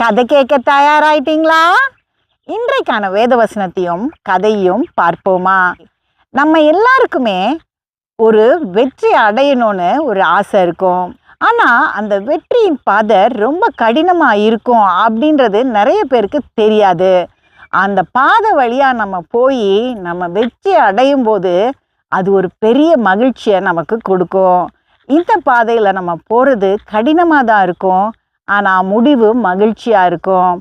கதை கேட்க தயாராயிட்டீங்களா? இன்றைக்கான வேதவசனத்தையும் கதையும் பார்ப்போமா? நம்ம எல்லாருக்குமே ஒரு வெற்றி அடையணும்னு ஒரு ஆசை இருக்கும். ஆனால் அந்த வெற்றியின் பாதை ரொம்ப கடினமாக இருக்கும் அப்படின்றது நிறைய பேருக்கு தெரியாது. அந்த பாதை வழியாக நம்ம போய் நம்ம வெற்றி அடையும் போது அது ஒரு பெரிய மகிழ்ச்சியை நமக்கு கொடுக்கும். இந்த பாதையில் நம்ம போகிறது கடினமாக தான் இருக்கும். ஆனால் முடிவு மகிழ்ச்சியாக இருக்கும்.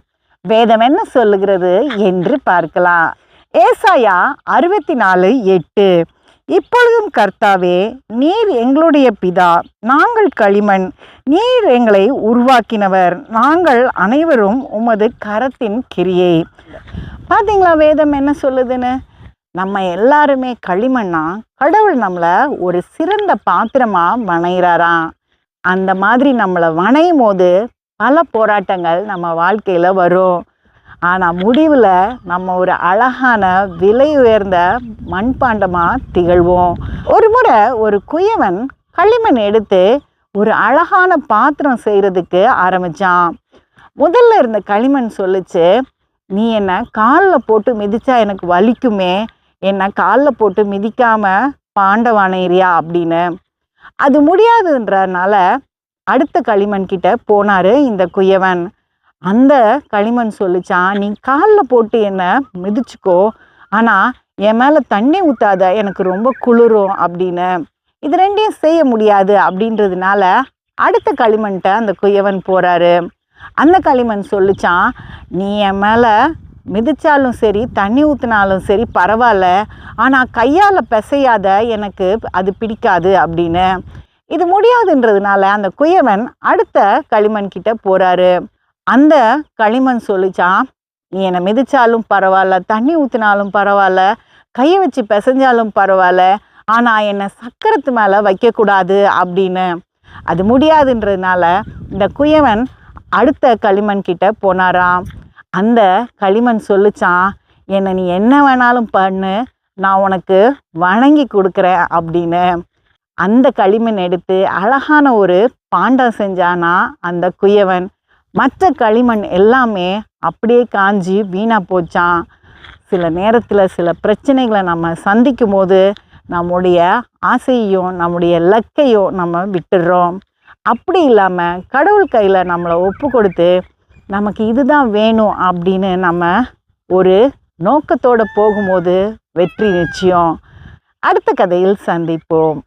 வேதம் என்ன சொல்லுகிறது என்று பார்க்கலாம். ஏசாயா அறுபத்தி நாலு எட்டு. இப்பொழுதும் கர்த்தாவே நீர் எங்களுடைய பிதா நாங்கள் களிமண் நீர் எங்களை உருவாக்கினவர் நாங்கள் அனைவரும் உமது கரத்தின் கிரியை. பார்த்தீங்களா வேதம் என்ன சொல்லுதுன்னு? நம்ம எல்லாருமே களிமண்ணா கடவுள் நம்மளை ஒரு சிறந்த பாத்திரமாக வணைகிறாராம் அந்த மாதிரி நம்மளை வணையும் போது பல போராட்டங்கள் நம்ம வாழ்க்கையில் வரும். ஆனால் முடிவில் நம்ம ஒரு அழகான விலை உயர்ந்த மண்பாண்டமாக திகழ்வோம். ஒரு முறை ஒரு குயவன் களிமண் எடுத்து ஒரு அழகான பாத்திரம் செய்கிறதுக்கு ஆரம்பித்தான் முதல்ல இருந்த களிமண் சொல்லிச்சு நீ என்னை காலில் போட்டு மிதித்தா எனக்கு வலிக்குமே? என்னை காலில் போட்டு மிதிக்காமல் பாண்டவானைரியா அப்படின்னு. அது முடியாதுன்றனால அடுத்த களிமண் கிட்ட போனாரு இந்த குயவன். அந்த களிமண் சொல்லிச்சான் நீ காலில் போட்டு என்னை மிதிச்சுக்கோ ஆனால் என் மேலே தண்ணி ஊற்றாத எனக்கு ரொம்ப குளிரும் அப்படின்னு. இது ரெண்டையும் செய்ய முடியாது அப்படின்றதுனால அடுத்த களிமண்கிட்ட அந்த குயவன் போகிறாரு அந்த களிமண் சொல்லிச்சான் நீ என் மேலே மிதிச்சாலும் சரி தண்ணி ஊற்றினாலும் சரி பரவாயில்ல ஆனால் கையால் பிசையாத எனக்கு அது பிடிக்காது அப்படின்னு. இது முடியாதுன்றதுனால அந்த குயவன் அடுத்த களிமண் கிட்ட போறாரு. அந்த களிமண் சொல்லிச்சான் நீ என்னை மிதிச்சாலும் பரவாயில்ல தண்ணி ஊற்றினாலும் பரவாயில்ல கையை வச்சு பிசைஞ்சாலும் பரவாயில்ல ஆனால் என்னை சக்கரத்து மேலே வைக்கக்கூடாது அப்படின்னு. அது முடியாதுன்றதுனால இந்த குயவன் அடுத்த களிமண் கிட்ட போனாராம். அந்த களிமண் சொல்லிச்சான் என்னை நீ என்ன வேணாலும் பண்ணு நான் உனக்கு வணங்கி கொடுக்குறேன் அப்படின்னு. அந்த களிமண் எடுத்து அழகான ஒரு பாண்டம் செஞ்சானா அந்த குயவன். மற்ற களிமண் எல்லாமே அப்படியே காஞ்சி வீணாக போச்சான் சில நேரத்தில் சில பிரச்சனைகளை நம்ம சந்திக்கும் போது நம்முடைய ஆசையையும் நம்முடைய லக்கையும் நம்ம விட்டுடுறோம். அப்படி இல்லாமல் கடவுள் கையில் நம்மளை ஒப்பு கொடுத்து நமக்கு இதுதான் வேணும் அப்படின்னு நம்ம ஒரு நோக்கத்தோடு போகும்போது வெற்றி நிச்சயம். அடுத்த கதையில் சந்திப்போம்.